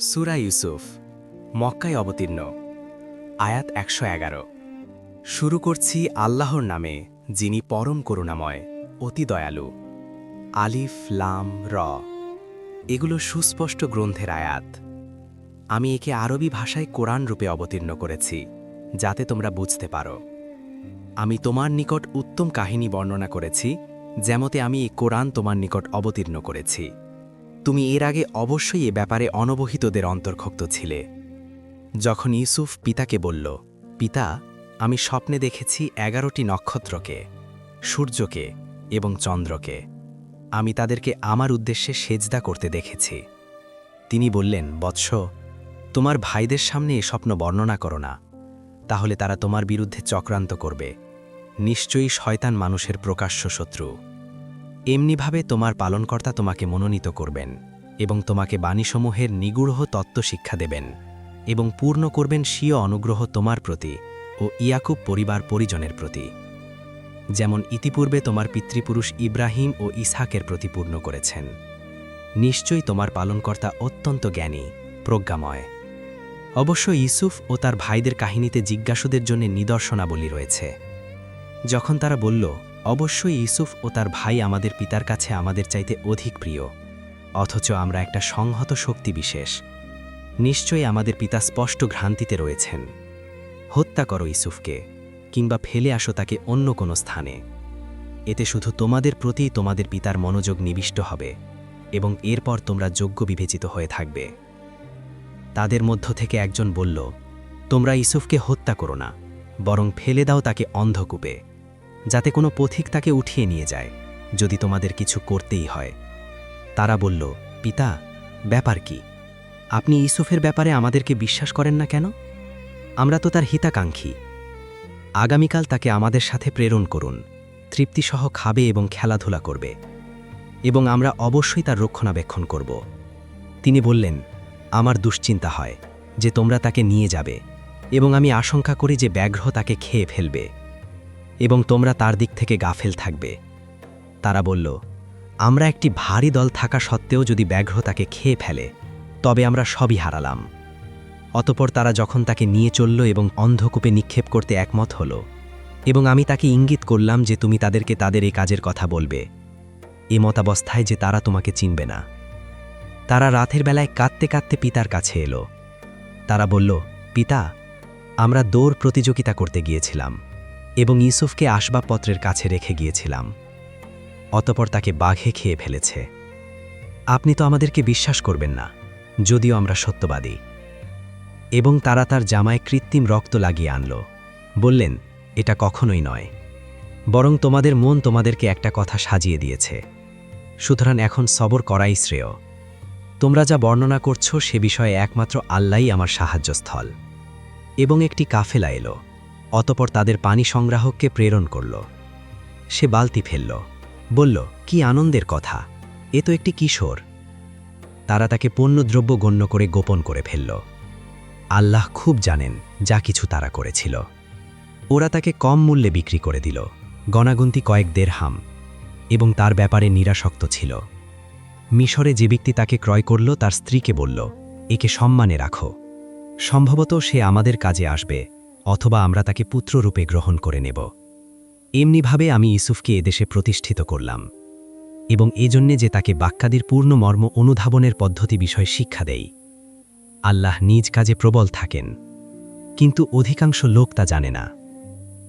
সুরা ইউসুফ, মক্কায় অবতীর্ণ, আয়াত একশো এগারো। শুরু করছি আল্লাহর নামে, যিনি পরম করুণাময়, অতি দয়ালু। আলিফ, লাম, র। এগুলো সুস্পষ্ট গ্রন্থের আয়াত। আমি একে আরবি ভাষায় কোরআন রূপে অবতীর্ণ করেছি, যাতে তোমরা বুঝতে পারো। আমি তোমার নিকট উত্তম কাহিনী বর্ণনা করেছি, যেমতে আমি এই কোরআন তোমার নিকট অবতীর্ণ করেছি। তুমি এর আগে অবশ্যই এ ব্যাপারে অনবহিতদের অন্তর্ভুক্ত ছিলে। যখন ইউসুফ পিতাকে বলল, পিতা, আমি স্বপ্নে দেখেছি এগারোটি নক্ষত্রকে, সূর্যকে এবং চন্দ্রকে। আমি তাদেরকে আমার উদ্দেশ্যে সেজদা করতে দেখেছি। তিনি বললেন, বৎস, তোমার ভাইদের সামনে এ স্বপ্ন বর্ণনা করো না, তাহলে তারা তোমার বিরুদ্ধে চক্রান্ত করবে। নিশ্চয়ই শয়তান মানুষের প্রকাশ্য শত্রু। এমনিভাবে তোমার পালনকর্তা তোমাকে মনোনীত করবেন এবং তোমাকে বাণীসমূহের নিগূঢ় তত্ত্ব শিক্ষা দেবেন এবং পূর্ণ করবেন স্বীয় অনুগ্রহ তোমার প্রতি ও ইয়াকুব পরিবার পরিজনের প্রতি। যেমন ইতিপূর্বে তোমার পিতৃপুরুষ ইব্রাহিম ও ইসহাকের প্রতি পূর্ণ করেছেন। নিশ্চয়ই তোমার পালনকর্তা অত্যন্ত জ্ঞানী, প্রজ্ঞাময়। অবশ্য ইসুফ ও তার ভাইদের কাহিনীতে জিজ্ঞাসুদের জন্য নিদর্শনাবলী রয়েছে। যখন তারা বলল অবশ্যই ইউসুফ ও তার ভাই আমাদের পিতার কাছে আমাদের চাইতে অধিক প্রিয়, অথচ আমরা একটা সংহত শক্তি বিশেষ। নিশ্চয়ই আমাদের পিতা স্পষ্ট ভ্রান্তিতে রয়েছেন। হত্যা করো ইসুফকে কিংবা ফেলে আসো তাকে অন্য কোনো স্থানে। এতে শুধু তোমাদের প্রতিই তোমাদের পিতার মনোযোগ নিবিষ্ট হবে, এবং এরপর তোমরা যোগ্য বিবেচিত হয়ে থাকবে। তাদের মধ্য থেকে একজন বলল, তোমরা ইসুফকে হত্যা করো না, বরং ফেলে দাও তাকে অন্ধকূপে। যাতে কোনো পথিক তাকে উঠিয়ে নিয়ে যায়, যদি তোমাদের কিছু করতেই হয়। তারা বলল, পিতা, ব্যাপার কি? আপনি ইসুফের ব্যাপারে আমাদেরকে বিশ্বাস করেন না কেন? আমরা তো তার হিতাকাঙ্ক্ষী। আগামীকাল তাকে আমাদের সাথে প্রেরণ করুন, তৃপ্তিসহ খাবে এবং খেলাধুলা করবে, এবং আমরা অবশ্যই তার রক্ষণাবেক্ষণ করব। তিনি বললেন, আমার দুশ্চিন্তা হয় যে তোমরা তাকে নিয়ে যাবে, এবং আমি আশঙ্কা করি যে ব্যাঘ্র তাকে খেয়ে ফেলবে। এবং তোমরা তার দিক থেকে গাফেল থাকবে। তারা বলল, আমরা একটি ভারী দল থাকা সত্ত্বেও যদি ব্যাঘ্র তাকে খেয়ে ফেলে, তবে আমরা সবই হারালাম। অতপর তারা যখন তাকে নিয়ে চলল এবং অন্ধকূপে নিক্ষেপ করতে একমত হল, এবং আমি তাকে ইঙ্গিত করলাম যে তুমি তাদেরকে তাদের এই কাজের কথা বলবে। এ মতাবস্থায় যে তারা তোমাকে চিনবে না। তারা রাতের বেলায় কাঁদতে কাঁদতে পিতার কাছে এলো। তারা বলল, পিতা, আমরা দৌড় প্রতিযোগিতা করতে গিয়েছিলাম। এবং ইউসুফকে আসবাবপত্রের কাছে রেখে গিয়েছিলাম। অতপর তাকে বাঘে খেয়ে ফেলেছে। আপনি তো আমাদেরকে বিশ্বাস করবেন না, যদিও আমরা সত্যবাদী। এবং তারা তার জামায় কৃত্রিম রক্ত লাগিয়ে আনল। বললেন, এটা কখনোই নয়। বরং তোমাদের মন তোমাদেরকে একটা কথা সাজিয়ে দিয়েছে। সুতরাং এখন সবর করাই শ্রেয়। তোমরা যা বর্ণনা করছ সে বিষয়ে একমাত্র আল্লাহই আমার সাহায্যস্থল। এবং একটি কাফেলা এলো। অতপর তাদের পানি সংগ্রাহককে প্রেরণ করল। সে বালতি ফেলল, বলল, কি আনন্দের কথা, এ তো একটি কিশোর। তারা তাকে পণ্যদ্রব্য গণ্য করে গোপন করে ফেলল। আল্লাহ খুব জানেন যা কিছু তারা করেছিল। ওরা তাকে কম মূল্যে বিক্রি করে দিল, গণাগুন্তি কয়েক দেড়হাম, এবং তার ব্যাপারে নিরাসক্ত ছিল। মিশরে যে ব্যক্তি তাকে ক্রয় করল, তার স্ত্রীকে বলল, একে সম্মানে রাখো। সম্ভবত সে আমাদের কাজে আসবে অথবা আমরা তাকে পুত্ররূপে গ্রহণ করে নেব। এমনিভাবে আমি ইসুফকে এদেশে প্রতিষ্ঠিত করলাম এবং এজন্যে যে তাকে বাক্যাদির পূর্ণ মর্ম অনুধাবনের পদ্ধতি বিষয় শিক্ষা দেই। আল্লাহ নিজ কাজে প্রবল থাকেন, কিন্তু অধিকাংশ লোক তা জানে না।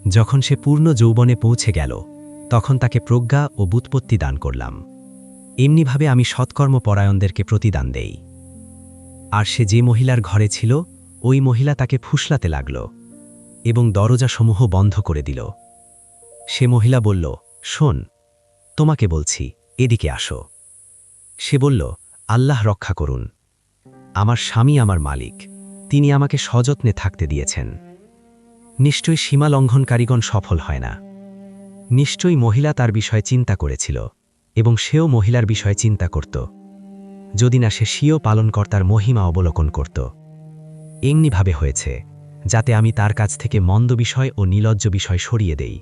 যখন সে পূর্ণ যৌবনে পৌঁছে গেল, তখন তাকে প্রজ্ঞা ও বুৎপত্তি দান করলাম। এমনিভাবে আমি সৎকর্মপরায়ণদেরকে প্রতিদান দেই। আর সে যে মহিলার ঘরে ছিল, ওই মহিলা তাকে ফুসলাতে লাগল। এবং দরজাসমূহ বন্ধ করে দিল। সে মহিলা বলল, শোন, তোমাকে বলছি, এদিকে আসো। সে বলল, আল্লাহ রক্ষা করুন। আমার স্বামী আমার মালিক, তিনি আমাকে সযত্নে থাকতে দিয়েছেন। নিশ্চয়ই সীমা লঙ্ঘনকারীগণ সফল হয় না। নিশ্চয়ই মহিলা তার বিষয়ে চিন্তা করেছিল, এবং সেও মহিলার বিষয়ে চিন্তা করত। যদি না সে স্বীয় পালনকর্তার মহিমা অবলোকন করত। এমনিভাবে হয়েছে যাতে আমি তার কাছ থেকে মন্দ বিষয় ও নীলজ্জ বিষয় সরিয়ে দেই।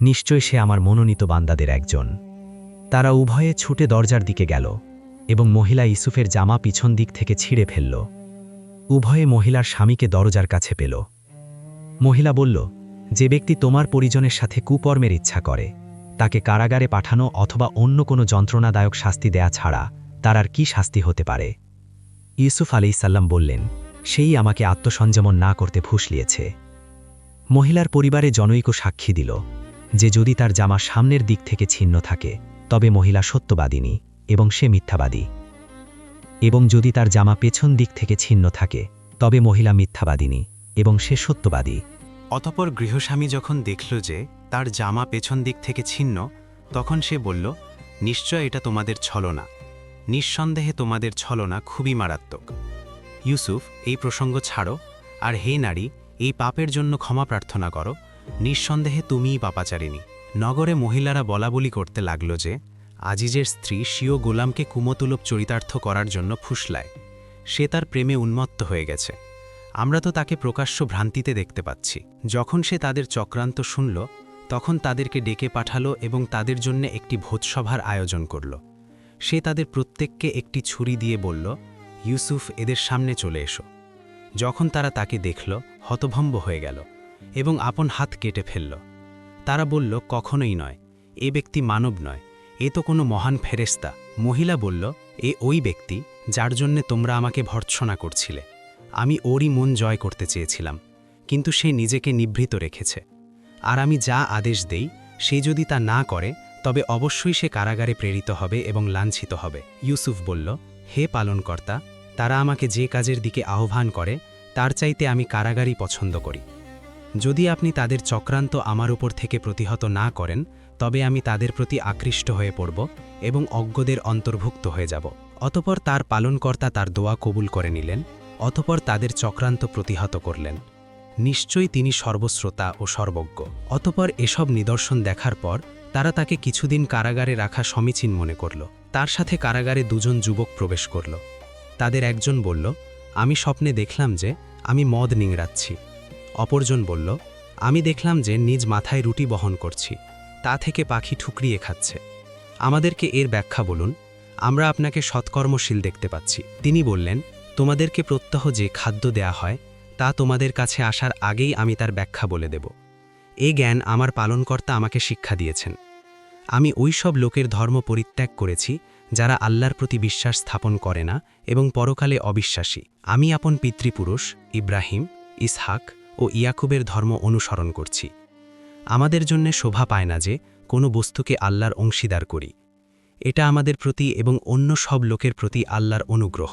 নিশ্চয় সে আমার মনোনীত বান্দাদের একজন। তারা উভয়ে ছুটে দরজার দিকে গেল এবং মহিলা ইসুফের জামা পিছন দিক থেকে ছিঁড়ে ফেলল। উভয়ে মহিলার স্বামীকে দরজার কাছে পেল। মহিলা বলল, যে ব্যক্তি তোমার পরিজনের সাথে কুকর্মের ইচ্ছা করে, তাকে কারাগারে পাঠানো অথবা অন্য কোনো যন্ত্রণাদায়ক শাস্তি দেয়া ছাড়া তার আর কি শাস্তি হতে পারে? ইউসুফ আলাইসাল্লাম বললেন সেই আমাকে আত্মসংযমন না করতে ফুসলিয়েছে মহিলার পরিবারে জনৈক সাক্ষী দিল যে যদি তার জামা সামনের দিক থেকে ছিন্ন থাকে, তবে মহিলা সত্যবাদিনী এবং সে মিথ্যাবাদী। এবং যদি তার জামা পেছন দিক থেকে ছিন্ন থাকে, তবে মহিলা মিথ্যাবাদিনী এবং সে সত্যবাদী। অতপর গৃহস্বামী যখন দেখল যে তার জামা পেছন দিক থেকে ছিন্ন, তখন সে বলল, নিশ্চয় এটা তোমাদের ছলনা। নিঃসন্দেহে তোমাদের ছলনা খুবই মারাত্মক। ইউসুফ, এই প্রসঙ্গ ছাড়ো, আর হে নারী, এই পাপের জন্য ক্ষমা প্রার্থনা করো। নিঃসন্দেহে তুমিই পাপাচারিণী। নগরে মহিলারা বলাবলি করতে লাগল যে, আজিজের স্ত্রী স্বীয় গোলামকে কুমতুলভ চরিতার্থ করার জন্য ফুসলায়। সে তার প্রেমে উন্মত্ত হয়ে গেছে। আমরা তো তাকে প্রকাশ্য ভ্রান্তিতে দেখতে পাচ্ছি। যখন সে তাদের চক্রান্ত শুনল, তখন তাদেরকে ডেকে পাঠালো এবং তাদের জন্য একটি ভোজসভার আয়োজন করল। সে তাদের প্রত্যেককে একটি ছুরি দিয়ে বলল ইউসুফ এদের সামনে চলে এসো। যখন তারা তাকে দেখল, হতভম্ব হয়ে গেল এবং আপন হাত কেটে ফেলল। তারা বলল, কখনোই নয়, এ ব্যক্তি মানব নয়, এ তো কোনো মহান ফেরেস্তা মহিলা বলল, এ ওই ব্যক্তি যার জন্যে তোমরা আমাকে ভর্ৎসনা করছিলে। আমি ওরই মন জয় করতে চেয়েছিলাম, কিন্তু সে নিজেকে নিভৃত রেখেছে। আর আমি যা আদেশ দেই, সে যদি তা না করে, তবে অবশ্যই সে কারাগারে প্রেরিত হবে এবং লাঞ্ছিত হবে। ইউসুফ বলল, হে পালনকর্তা তারা আমাকে যে কাজের দিকে আহ্বান করে, তার চাইতে আমি কারাগারই পছন্দ করি। যদি আপনি তাদের চক্রান্ত আমার উপর থেকে প্রতিহত না করেন, তবে আমি তাদের প্রতি আকৃষ্ট হয়ে পড়ব এবং অজ্ঞদের অন্তর্ভুক্ত হয়ে যাব। অতপর তার পালনকর্তা তার দোয়া কবুল করে নিলেন, অতপর তাদের চক্রান্ত প্রতিহত করলেন। নিশ্চয়ই তিনি সর্বশ্রোতা ও সর্বজ্ঞ। অতপর এসব নিদর্শন দেখার পর, তারা তাকে কিছুদিন কারাগারে রাখা সমীচীন মনে করল। তার সাথে কারাগারে দুজন যুবক প্রবেশ করল। তাদের একজন বলল, আমি স্বপ্নে দেখলাম যে আমি মদ নিংড়াচ্ছি। অপরজন বলল, আমি দেখলাম যে নিজ মাথায় রুটি বহন করছি, তা থেকে পাখি ঠুকরিয়ে খাচ্ছে। আমাদেরকে এর ব্যাখ্যা বলুন, আমরা আপনাকে সৎকর্মশীল দেখতে পাচ্ছি। তিনি বললেন, তোমাদেরকে প্রত্যহ যে খাদ্য দেয়া হয়, তা তোমাদের কাছে আসার আগেই আমি তার ব্যাখ্যা বলে দেব। এ জ্ঞান আমার পালনকর্তা আমাকে শিক্ষা দিয়েছেন। আমি ওই সব লোকের ধর্ম পরিত্যাগ করেছি যারা আল্লাহর প্রতি বিশ্বাস স্থাপন করে না এবং পরকালে অবিশ্বাসী। আমি আপন পিতৃপুরুষ, ইব্রাহিম, ইসহাক ও ইয়াকুবের ধর্ম অনুসরণ করছি। আমাদের জন্যে শোভা পায় না যে কোনো বস্তুকে আল্লাহর অংশীদার করি। এটা আমাদের প্রতি এবং অন্য সব লোকের প্রতি আল্লাহর অনুগ্রহ।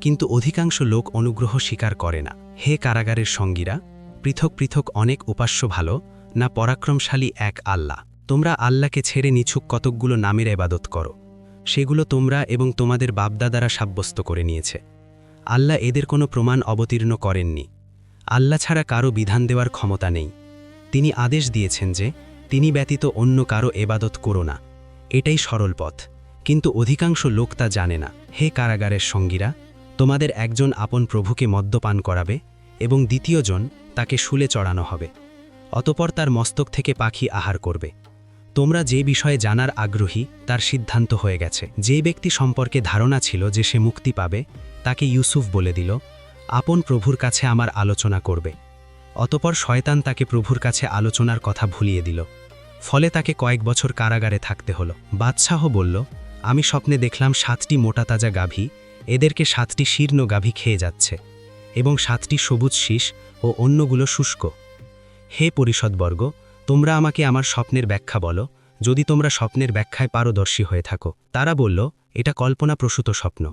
কিন্তু অধিকাংশ লোক অনুগ্রহ স্বীকার করে না। হে কারাগারের সঙ্গীরা, পৃথক পৃথক অনেক উপাস্য ভালো, না পরাক্রমশালী এক আল্লাহ। তোমরা আল্লাহকে ছেড়ে নিছুক কতকগুলো নামের এবাদত করো। সেগুলো তোমরা এবং তোমাদের বাপদাদারা সাব্যস্ত করে নিয়েছে। আল্লাহ এদের কোনো প্রমাণ অবতীর্ণ করেননি। আল্লাহ ছাড়া কারও বিধান দেওয়ার ক্ষমতা নেই। তিনি আদেশ দিয়েছেন যে, তিনি ব্যতীত অন্য কারও এবাদত করো না। এটাই সরল পথ। কিন্তু অধিকাংশ লোক তা জানে না। হে কারাগারের সঙ্গীরা, তোমাদের একজন আপন প্রভুকে মদ্যপান করাবে এবং দ্বিতীয়জন তাকে শুলে চড়ানো হবে। অতপর তার মস্তক থেকে পাখি আহার করবে। তোমরা যে বিষয়ে জানার আগ্রহী, তার সিদ্ধান্ত হয়ে গেছে। যে ব্যক্তি সম্পর্কে ধারণা ছিল যে সে মুক্তি পাবে, তাকে ইউসুফ বলে দিল, আপন প্রভুর কাছে আমার আলোচনা করবে। অতপর শয়তান তাকে প্রভুর কাছে আলোচনার কথা ভুলিয়ে দিল। ফলে তাকে কয়েক বছর কারাগারে থাকতে হলো। বাদশাহ বলল, আমি স্বপ্নে দেখলাম সাতটি মোটা তাজা গাভী, এদেরকে সাতটি শীর্ণ গাভী খেয়ে যাচ্ছে, এবং সাতটি সবুজ শীষ ও অন্যগুলো শুষ্ক। হে পরিষদবর্গ তোমরা আমাকে আমার স্বপ্নের ব্যাখ্যা বলো। যদি তোমরা স্বপ্নের ব্যাখ্যায় পারদর্শী হয়ে থাকো, তারা বলল, এটা কল্পনাপ্রসূত স্বপ্ন।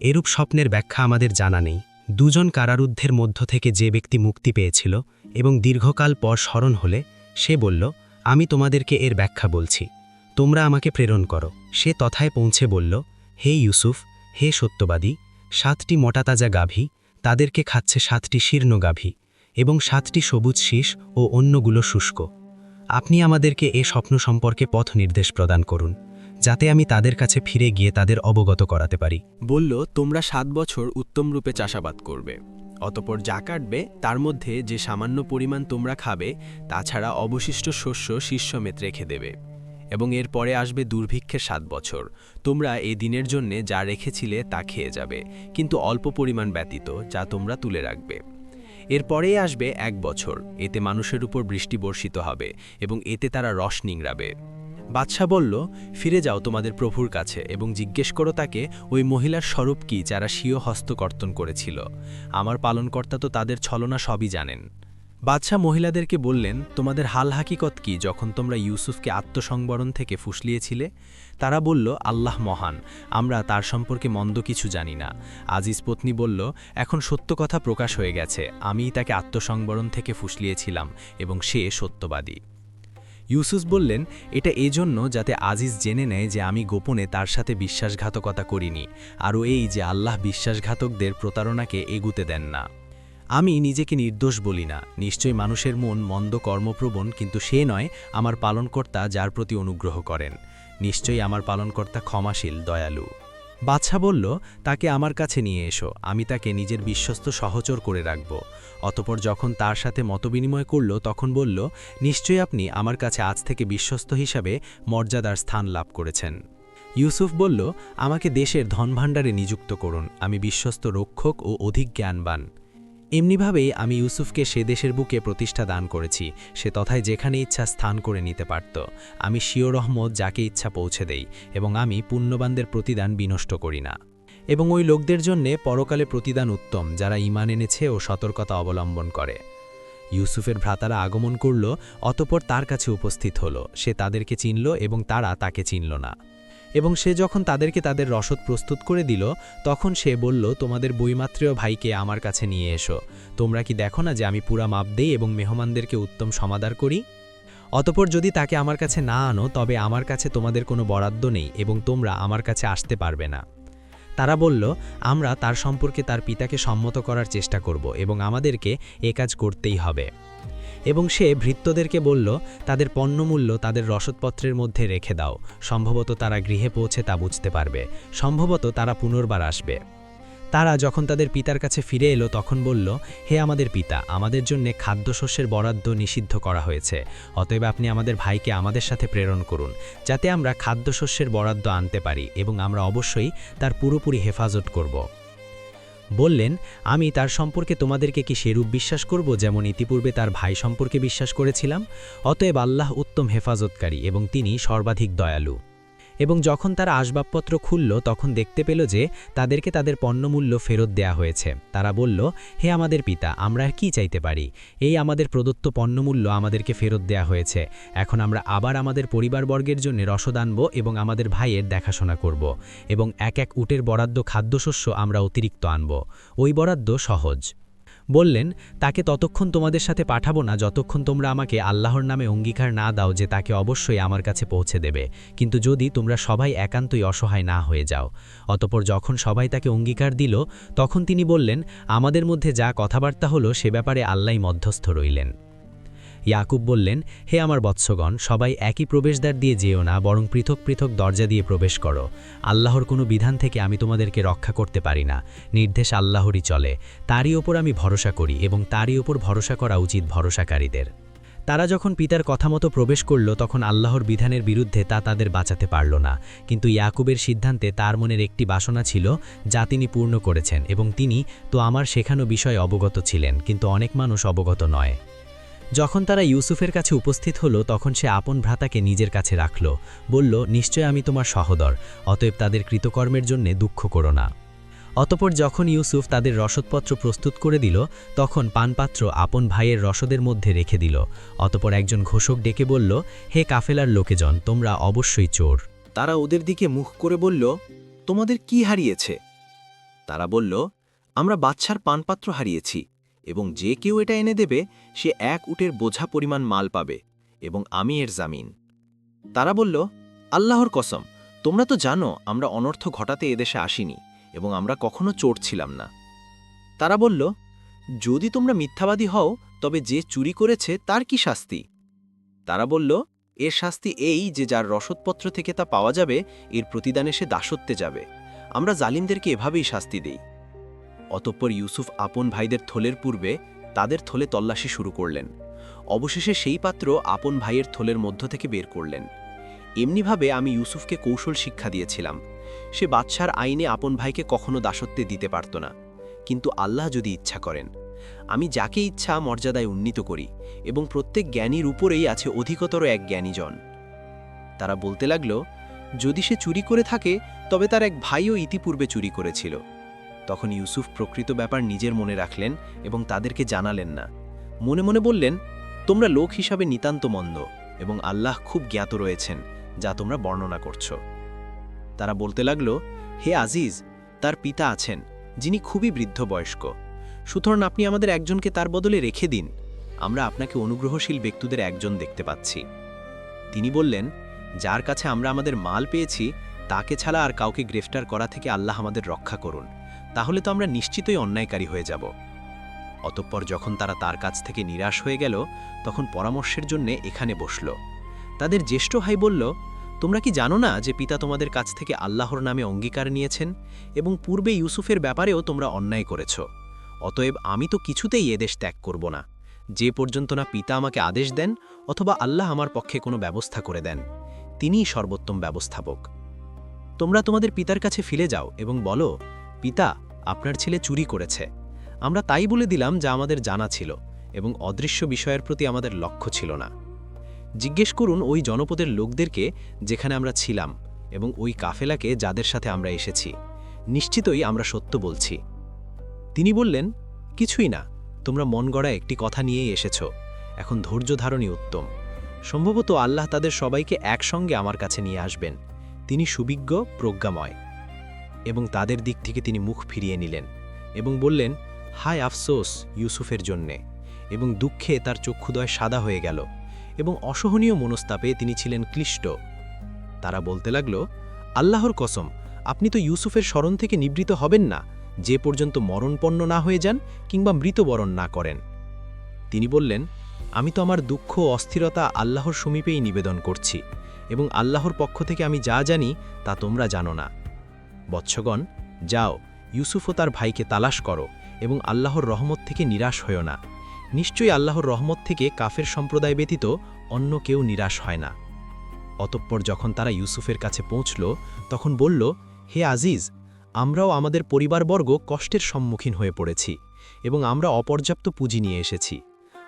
এরূপ স্বপ্নের ব্যাখ্যা আমাদের জানা নেই। দুজন কারারুদ্ধের মধ্য থেকে যে ব্যক্তি মুক্তি পেয়েছিল এবং দীর্ঘকাল পর স্মরণ হলে, সে বলল, আমি তোমাদেরকে এর ব্যাখ্যা বলছি। তোমরা আমাকে প্রেরণ করো। সে তথায় পৌঁছে বলল, হে ইউসুফ, হে সত্যবাদী, সাতটি মোটাতাজা গাভী, তাদেরকে খাচ্ছে সাতটি শীর্ণ গাভী এবং সাতটি সবুজ শীষ ও অন্যগুলো শুষ্ক। আপনি আমাদেরকে এ স্বপ্ন সম্পর্কে পথ নির্দেশ প্রদান করুন, যাতে আমি তাদের কাছে ফিরে গিয়ে তাদের অবগত করাতে পারি। বলল, তোমরা সাত বছর উত্তম রূপে চাষাবাদ করবে। অতপর যা কাটবে, তার মধ্যে যে সামান্য পরিমাণ তোমরা খাবে, তাছাড়া অবশিষ্ট শস্য শীর্ষমেত রেখে দেবে। এবং এর পরে আসবে দুর্ভিক্ষের সাত বছর। তোমরা এই দিনের জন্যে যা রেখেছিলে তা খেয়ে যাবে, কিন্তু অল্প পরিমাণ ব্যতীত যা তোমরা তুলে রাখবে। এরপরেই আসবে এক বছর। এতে মানুষের উপর বৃষ্টি বর্ষিত হবে এবং এতে তারা রস নিংড়াবে। বাদশাহ বলল, ফিরে যাও তোমাদের প্রভুর কাছে এবং জিজ্ঞেস করো তাকে, ওই মহিলার স্বরূপ কি যারা স্বীয় হস্তকর্তন করেছিল? আমার পালনকর্তা তো তাদের ছলনা সবই জানেন। বাদশাহ মহিলাদেরকে বললেন, তোমাদের হাল হাকিকত কি? যখন তোমরা ইউসুফকে আত্মসংবরণ থেকে ফুসলিয়েছিলে, তারা বলল, আল্লাহ মহান, আমরা তার সম্পর্কে মন্দ কিছু জানি না। আজিজ পত্নী বলল, এখন সত্য কথা প্রকাশ হয়ে গেছে। আমিই তাকে আত্মসংবরণ থেকে ফুসলিয়েছিলাম এবং সে সত্যবাদী। ইউসুস বললেন, এটা এজন্য যাতে আজিজ জেনে নেয় যে আমি গোপনে তার সাথে বিশ্বাসঘাতকতা করিনি, আরও এই যে আল্লাহ বিশ্বাসঘাতকদের প্রতারণাকে এগুতে দেন না। আমি নিজেকে নির্দোষ বলি না। নিশ্চয়ই মানুষের মন মন্দ কর্মপ্রবণ, কিন্তু সে নয় আমার পালনকর্তা যার প্রতি অনুগ্রহ করেন। নিশ্চয়ই আমার পালনকর্তা ক্ষমাশীল, দয়ালু। বাদশা বলল, তাকে আমার কাছে নিয়ে এসো। আমি তাকে নিজের বিশ্বস্ত সহচর করে রাখব। অতপর যখন তার সাথে মতবিনিময় করল, তখন বলল, নিশ্চয়ই আপনি আমার কাছে আজ থেকে বিশ্বস্ত হিসাবে মর্যাদার স্থান লাভ করেছেন। ইউসুফ বলল, আমাকে দেশের ধনভাণ্ডারে নিযুক্ত করুন। আমি বিশ্বস্ত রক্ষক ও অধিক জ্ঞানবান। এমনিভাবেই আমি ইউসুফকে সে দেশের বুকে প্রতিষ্ঠা দান করেছি, সে তথায় যেখানে ইচ্ছা স্থান করে নিতে পারত। আমি শিও রহমত যাকে ইচ্ছা পৌঁছে দেই এবং আমি পুণ্যবানদের প্রতিদান বিনষ্ট করি না। এবং ওই লোকদের জন্যে পরকালে প্রতিদান উত্তম যারা ইমান এনেছে ও সতর্কতা অবলম্বন করে। ইউসুফের ভ্রাতারা আগমন করল, অতপর তার কাছে উপস্থিত হল। সে তাদেরকে চিনল এবং তারা তাকে চিনল না। এবং সে যখন তাদেরকে তাদের রসদ প্রস্তুত করে দিল, তখন সে বলল, তোমাদের বইমাত্রেয় ভাইকে আমার কাছে নিয়ে এসো। তোমরা কি দেখো না যে আমি পুরা মাপ দেই এবং মেহমানদেরকে উত্তম সমাদার করি? অতপর যদি তাকে আমার কাছে না আনো, তবে আমার কাছে তোমাদের কোনো বরাদ্দ নেই এবং তোমরা আমার কাছে আসতে পারবে না। তারা বলল, আমরা তার সম্পর্কে তার পিতাকে সম্মত করার চেষ্টা করব এবং আমাদেরকে এ কাজ করতেই হবে। এবং সে ভৃত্যদেরকে বলল, তাদের পণ্যমূল্য তাদের রসদপত্রের মধ্যে রেখে দাও। সম্ভবত তারা গৃহে পৌঁছে তা বুঝতে পারবে। সম্ভবত তারা পুনর্বার আসবে। তারা যখন তাদের পিতার কাছে ফিরে এলো, তখন বলল, হে আমাদের পিতা, আমাদের জন্য খাদ্যশস্যের বরাদ্দ নিষিদ্ধ করা হয়েছে। অতএব আপনি আমাদের ভাইকে আমাদের সাথে প্রেরণ করুন, যাতে আমরা খাদ্যশস্যের বরাদ্দ আনতে পারি এবং আমরা অবশ্যই তার পুরোপুরি হেফাজত করব। বললেন, আমি তার সম্পর্কে তোমাদেরকে কি সেরূপ বিশ্বাস করব যেমন ইতিপূর্বে তার ভাই সম্পর্কে বিশ্বাস করেছিলাম? অতএব আল্লাহ উত্তম হেফাজতকারী এবং তিনি সর্বাধিক দয়ালু। এবং যখন তারা আসবাবপত্র খুলল, তখন দেখতে পেল যে তাদেরকে তাদের পণ্যমূল্য ফেরত দেয়া হয়েছে। তারা বলল, হে আমাদের পিতা, আমরা কি চাইতে পারি? এই আমাদের প্রদত্ত পণ্যমূল্য আমাদেরকে ফেরত দেয়া হয়েছে। এখন আমরা আবার আমাদের পরিবারবর্গের জন্য রসদ আনব এবং আমাদের ভাইয়ের দেখাশোনা করব এবং এক এক উটের বরাদ্দ খাদ্যশস্য আমরা অতিরিক্ত আনব। ওই বরাদ্দ সহজ। বললেন, তাকে ততক্ষণ তোমাদের সাথে পাঠাবো না, যতক্ষণ তোমরা আমাকে আল্লাহর নামে অঙ্গীকার না দাও যে তাকে অবশ্যই আমার কাছে পৌঁছে দেবে। কিন্তু যদি তোমরা সবাই একান্তই অসহায় না হয়ে যাও। অতপর যখন সবাই তাকে অঙ্গীকার দিল, তখন তিনি বললেন, আমাদের মধ্যে যা কথাবার্তা হলো সে ব্যাপারে আল্লাহ মধ্যস্থ রইলেন। ইয়াকুব বললেন, হে আমার বৎসগণ, সবাই একই প্রবেশদ্বার দিয়ে যেও না, বরং পৃথক পৃথক দরজা দিয়ে প্রবেশ করো। আল্লাহর কোনো বিধান থেকে আমি তোমাদেরকে রক্ষা করতে পারি না। নির্দেশ আল্লাহরই চলে। তারই ওপর আমি ভরসা করি এবং তারই ওপর ভরসা করা উচিত ভরসাকারীদের। তারা যখন পিতার কথা মতো প্রবেশ করল, তখন আল্লাহর বিধানের বিরুদ্ধে তা তাদের বাঁচাতে পারল না। কিন্তু ইয়াকুবের সিদ্ধান্তে তার মনের একটি বাসনা ছিল, যা তিনি পূর্ণ করেছেন এবং তিনি তো আমার শেখানো বিষয়ে অবগত ছিলেন, কিন্তু অনেক মানুষ অবগত নয়। যখন তারা ইউসুফের কাছে উপস্থিত হলো, তখন সে আপন ভ্রাতাকে নিজের কাছে রাখল। বলল, নিশ্চয় আমি তোমার সহদর, অতএব তাদের কৃতকর্মের জন্যে দুঃখ করো না। অতপর যখন ইউসুফ তাদের রসদপত্র প্রস্তুত করে দিল, তখন পানপাত্র আপন ভাইয়ের রসদের মধ্যে রেখে দিল। অতপর একজন ঘোষক ডেকে বলল, হে কাফেলার লোকেজন, তোমরা অবশ্যই চোর। তারা ওদের দিকে মুখ করে বলল, তোমাদের কি হারিয়েছে? তারা বলল, আমরা বাচ্চার পানপাত্র হারিয়েছি। এবং যে কেউ এটা এনে দেবে, সে এক উটের বোঝা পরিমাণ মাল পাবে এবং আমি এর জামিন। তারা বলল, আল্লাহর কসম, তোমরা তো জানো আমরা অনর্থ ঘটাতে এদেশে আসিনি এবং আমরা কখনো চোর ছিলাম না। তারা বলল, যদি তোমরা মিথ্যাবাদী হও, তবে যে চুরি করেছে তার কি শাস্তি? তারা বলল, এর শাস্তি এই যে যার রসদপত্র থেকে তা পাওয়া যাবে, এর প্রতিদানে সে দাসত্বে যাবে। আমরা জালিমদেরকে এভাবেই শাস্তি দেই। অতঃপর ইউসুফ আপন ভাইদের থলের পূর্বে তাদের থলে তল্লাশি শুরু করলেন। অবশেষে সেই পাত্র আপন ভাইয়ের থলের মধ্য থেকে বের করলেন। এমনিভাবে আমি ইউসুফকে কৌশল শিক্ষা দিয়েছিলাম। সে বাদশার আইনে আপন ভাইকে কখনো দাসত্বে দিতে পারত না। কিন্তু আল্লাহ যদি ইচ্ছা করেন, আমি যাকে ইচ্ছা মর্যাদায় উন্নীত করি এবং প্রত্যেক জ্ঞানীর উপরেই আছে অধিকতর এক জ্ঞানীজন তারা বলতে লাগল, যদি সে চুরি করে থাকে, তবে তার এক ভাইও ইতিপূর্বে চুরি করেছিল। তখন ইউসুফ প্রকৃত ব্যাপার নিজের মনে রাখলেন এবং তাদেরকে জানালেন না। মনে মনে বললেন, তোমরা লোক হিসাবে নিতান্ত মন্দ এবং আল্লাহ খুব জ্ঞাত রয়েছেন, যা তোমরা বর্ণনা করছ। তারা বলতে লাগল, হে আজিজ, তার পিতা আছেন, যিনি খুবই বৃদ্ধ বয়স্ক সুতরাং আপনি আমাদের একজনকে তার বদলে রেখে দিন। আমরা আপনাকে অনুগ্রহশীল ব্যক্তিদের একজন দেখতে পাচ্ছি। তিনি বললেন, যার কাছে আমরা আমাদের মাল পেয়েছি, তাকে ছাড়া আর কাউকে গ্রেফতার করা থেকে আল্লাহ আমাদের রক্ষা করুন। তাহলে তো আমরা নিশ্চিতই অন্যায়কারী হয়ে যাব। অতঃপর যখন তারা তার কাছ থেকে নিরাশ হয়ে গেল, তখন পরামর্শের জন্যে এখানে বসল। তাদের জ্যেষ্ঠ ভাই বলল, তোমরা কি জানো না যে পিতা তোমাদের কাছ থেকে আল্লাহর নামে অঙ্গীকার নিয়েছেন এবং পূর্বে ইউসুফের ব্যাপারেও তোমরা অন্যায় করেছ? অতএব আমি তো কিছুতেই এদেশ ত্যাগ করব না। যে পর্যন্ত না পিতা আমাকে আদেশ দেন অথবা আল্লাহ আমার পক্ষে কোনো ব্যবস্থা করে দেন, তিনিই সর্বোত্তম ব্যবস্থাপক। তোমরা তোমাদের পিতার কাছে ফিরে যাও এবং বলো পিতা আপনার ছেলে চুরি করেছে। আমরা তাই বলে দিলাম যা আমাদের জানা ছিল এবং অদৃশ্য বিষয়ের প্রতি আমাদের লক্ষ্য ছিল না। জিজ্ঞেস করুন ওই জনপদের লোকদেরকে যেখানে আমরা ছিলাম এবং ওই কাফেলাকে যাদের সাথে আমরা এসেছি। নিশ্চিতই আমরা সত্য বলছি। তিনি বললেন, কিছুই না, তোমরা মন গড়া একটি কথা নিয়েই এসেছ। এখন ধৈর্য ধারণই উত্তম। সম্ভবত আল্লাহ তাদের সবাইকে একসঙ্গে আমার কাছে নিয়ে আসবেন। তিনি সুবিজ্ঞ, প্রজ্ঞাময়। এবং তাদের দিক থেকে তিনি মুখ ফিরিয়ে নিলেন এবং বললেন, হায় আফসোস ইউসুফের জন্যে। এবং দুঃখে তার চক্ষুদয় সাদা হয়ে গেল এবং অসহনীয় মনস্তাপে তিনি ছিলেন ক্লিষ্ট। তারা বলতে লাগল, আল্লাহর কসম, আপনি তো ইউসুফের স্মরণ থেকে নিবৃত হবেন না, যে পর্যন্ত মরণপন্ন না হয়ে যান কিংবা মৃতবরণ না করেন। তিনি বললেন, আমি তো আমার দুঃখ অস্থিরতা আল্লাহর সমীপেই নিবেদন করছি এবং আল্লাহর পক্ষ থেকে আমি যা জানি তা তোমরা জানো না। বৎসগণ, যাও ইউসুফ ও তার ভাইকে তালাশ করো এবং আল্লাহর রহমত থেকে নিরাশ হয়েও না। নিশ্চয়ই আল্লাহর রহমত থেকে কাফের সম্প্রদায় ব্যতীত অন্য কেউ নিরাশ হয় না। অতঃপর যখন তারা ইউসুফের কাছে পৌঁছল, তখন বলল, হে আজিজ, আমরাও আমাদের পরিবারবর্গ কষ্টের সম্মুখীন হয়ে পড়েছি এবং আমরা অপর্যাপ্ত পুঁজি নিয়ে এসেছি।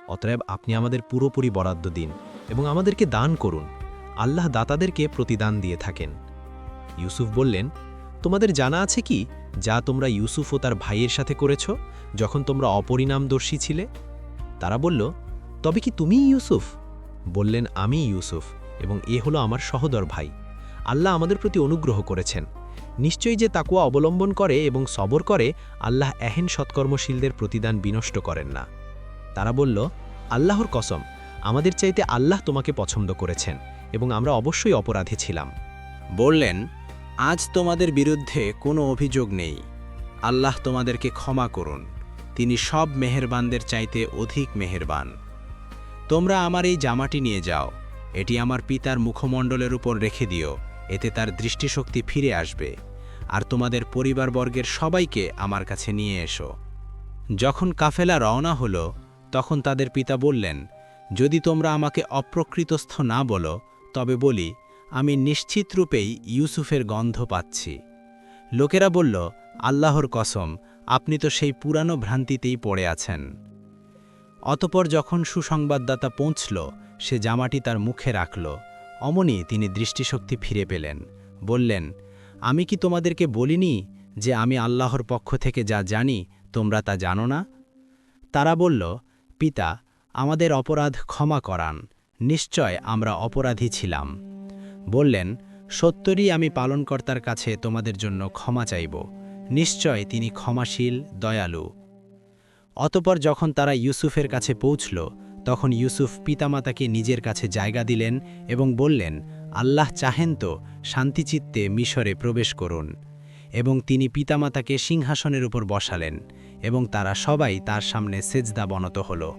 অতএব আপনি আমাদের পুরোপুরি বরাদ্দ দিন এবং আমাদেরকে দান করুন। আল্লাহ দাতাদেরকে প্রতিদান দিয়ে থাকেন। ইউসুফ বললেন তোমাদের জানা আছে কি যা তোমরা ইউসুফ ও তার ভাইয়ের সাথে করেছ যখন তোমরা অপরিণামদর্শী ছিলে? তারা বলল, তবে কি তুমিই ইউসুফ? বললেন, আমি ইউসুফ এবং এ হলো আমার সহদর ভাই। আল্লাহ আমাদের প্রতি অনুগ্রহ করেছেন। নিশ্চয়ই যে তাকুয়া অবলম্বন করে এবং সবর করে, আল্লাহ এহেন সৎকর্মশীলদের প্রতিদান বিনষ্ট করেন না। তারা বলল, আল্লাহর কসম, আমাদের চাইতে আল্লাহ তোমাকে পছন্দ করেছেন এবং আমরা অবশ্যই অপরাধী ছিলাম। বললেন আজ তোমাদের বিরুদ্ধে কোনো অভিযোগ নেই। আল্লাহ তোমাদেরকে ক্ষমা করুন। তিনি সব মেহেরবানদের চাইতে অধিক মেহেরবান। তোমরা আমার এই জামাটি নিয়ে যাও। এটি আমার পিতার মুখমণ্ডলের উপর রেখে দিও। এতে তার দৃষ্টিশক্তি ফিরে আসবে। আর তোমাদের পরিবারবর্গের সবাইকে আমার কাছে নিয়ে এসো। যখন কাফেলা রওনা হলো, তখন তাদের পিতা বললেন, যদি তোমরা আমাকে অপ্রকৃতস্থ না বলো, তবে বলি আমি নিশ্চিত রূপেই ইউসুফের গন্ধ পাচ্ছি। লোকেরা বলল, আল্লাহর কসম, আপনি তো সেই পুরানো ভ্রান্তিতেই পড়ে আছেন। অতপর যখন সুসংবাদদাতা পৌঁছল, সে জামাটি তার মুখে রাখল। অমনি তিনি দৃষ্টিশক্তি ফিরে পেলেন, বললেন, আমি কি তোমাদেরকে বলিনি যে আমি আল্লাহর পক্ষ থেকে যা জানি, তোমরা তা জানো না? তারা বলল, পিতা, আমাদের অপরাধ ক্ষমা করান, নিশ্চয় আমরা অপরাধী ছিলাম। বললেন, সত্যরই আমি পালনকর্তার কাছে তোমাদের জন্য ক্ষমা চাইব। নিশ্চয় তিনি ক্ষমাশীল, দয়ালু। অতপর যখন তারা ইউসুফের কাছে পৌঁছল, তখন ইউসুফ পিতামাতাকে নিজের কাছে জায়গা দিলেন এবং বললেন, আল্লাহ চাহেন তো শান্তিচিত্তে মিশরে প্রবেশ করুন। এবং তিনি পিতামাতাকে সিংহাসনের উপর বসালেন এবং তারা সবাই তার সামনে সেজদা বনত হল।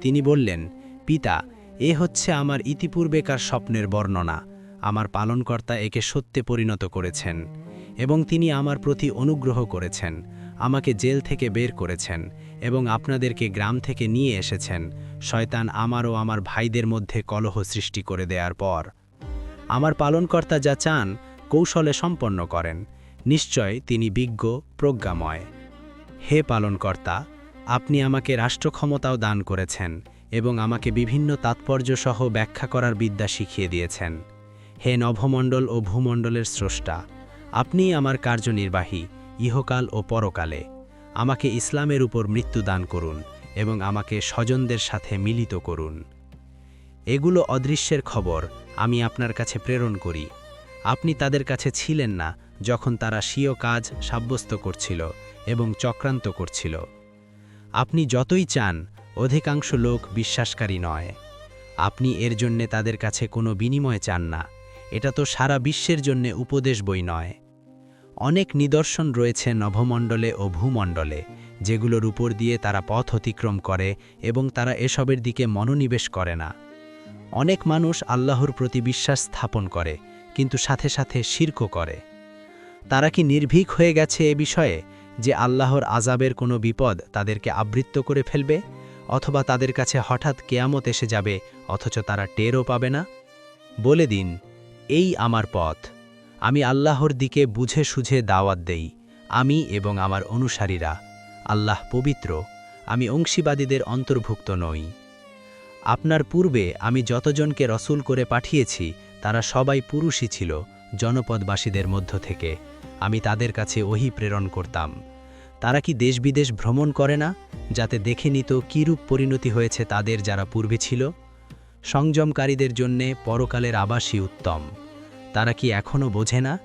তিনি বললেন, পিতা, এ হচ্ছে আমার ইতিপূর্বেকার স্বপ্নের বর্ণনা। আমার পালনকর্তা একে সত্যে পরিণত করেছেন এবং তিনি আমার প্রতি অনুগ্রহ করেছেন, আমাকে জেল থেকে বের করেছেন এবং আপনাদেরকে গ্রাম থেকে নিয়ে এসেছেন, শয়তান আমার ও আমার ভাইদের মধ্যে কলহ সৃষ্টি করে দেওয়ার পর। আমার পালনকর্তা যা চান, কৌশলে সম্পন্ন করেন, নিশ্চয় তিনি বিজ্ঞ, প্রজ্ঞাময়। হে পালনকর্তা, আপনি আমাকে রাষ্ট্রক্ষমতাও দান করেছেন এবং আমাকে বিভিন্ন তাৎপর্যসহ ব্যাখ্যা করার বিদ্যা শিখিয়ে দিয়েছেন। হে নভমণ্ডল ও ভূমণ্ডলের স্রষ্টা, আপনিই আমার কার্যনির্বাহী, ইহকাল ও পরকালে। আমাকে ইসলামের উপর মৃত্যু দান করুন এবং আমাকে স্বজনদের সাথে মিলিত করুন। এগুলো অদৃশ্যের খবর, আমি আপনার কাছে প্রেরণ করি। আপনি তাদের কাছে ছিলেন না যখন তারা স্বীয় কাজ সাব্যস্ত করছিল এবং চক্রান্ত করছিল। আপনি যতই চান, অধিকাংশ লোক বিশ্বাসকারী নয়। আপনি এর জন্যে তাদের কাছে কোনো বিনিময় চান না। এটা তো সারা বিশ্বের জন্যে উপদেশ বই নয়। অনেক নিদর্শন রয়েছে নভমণ্ডলে ও ভূমণ্ডলে, যেগুলোর উপর দিয়ে তারা পথ অতিক্রম করে এবং তারা এসবের দিকে মনোনিবেশ করে না। অনেক মানুষ আল্লাহর প্রতি বিশ্বাস স্থাপন করে, কিন্তু সাথে সাথে শির্ক করে। তারা কি নির্ভীক হয়ে গেছে এ বিষয়ে, যে আল্লাহর আজাবের কোনো বিপদ তাদেরকে আবৃত্ত করে ফেলবে, অথবা তাদের কাছে হঠাৎ কেয়ামত এসে যাবে, অথচ তারা টেরও পাবে না? বলে দিন। এই আমার পথ। আমি আল্লাহর দিকে বুঝে সুঝে দাওয়াত দেই। আমি এবং আমার অনুসারীরা, আল্লাহ পবিত্র, আমি অংশীবাদীদের অন্তর্ভুক্ত নই। আপনার পূর্বে আমি যতজনকে রসুল করে পাঠিয়েছি, তারা সবাই পুরুষই ছিল, জনপদবাসীদের মধ্য থেকে। আমি তাদের কাছে ওহি প্রেরণ করতাম। তারা কি দেশ বিদেশ ভ্রমণ করে না, যাতে দেখে নিত কীরূপ পরিণতি হয়েছে তাদের যারা পূর্বে ছিল? সংযমকারীদের জন্যে পরকালের আবাসই উত্তম। তারা কি এখনও বোঝে না?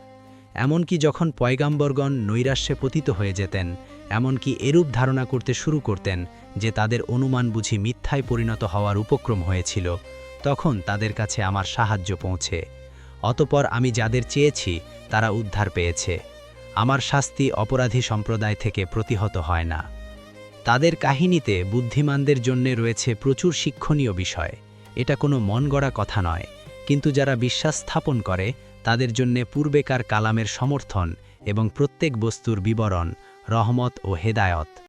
এমনকি যখন পয়গাম্বরগণ নৈরাশ্যে পতিত হয়ে যেতেন, এমনকি এরূপ ধারণা করতে শুরু করতেন যে তাদের অনুমান বুঝি মিথ্যায় পরিণত হওয়ার উপক্রম হয়েছিল, তখন তাদের কাছে আমার সাহায্য পৌঁছে। অতপর আমি যাদের চেয়েছি, তারা উদ্ধার পেয়েছে। আমার শাস্তি অপরাধী সম্প্রদায় থেকে প্রতিহত হয় না। তাদের কাহিনীতে বুদ্ধিমানদের জন্য রয়েছে প্রচুর শিক্ষণীয় বিষয়। এটা কোনো মন গড়া কথা নয়, কিন্তু যারা বিশ্বাস স্থাপন করে, তাদের জন্যে পূর্বেকার কালামের সমর্থন এবং প্রত্যেক বস্তুর বিবরণ, রহমত ও হেদায়ত।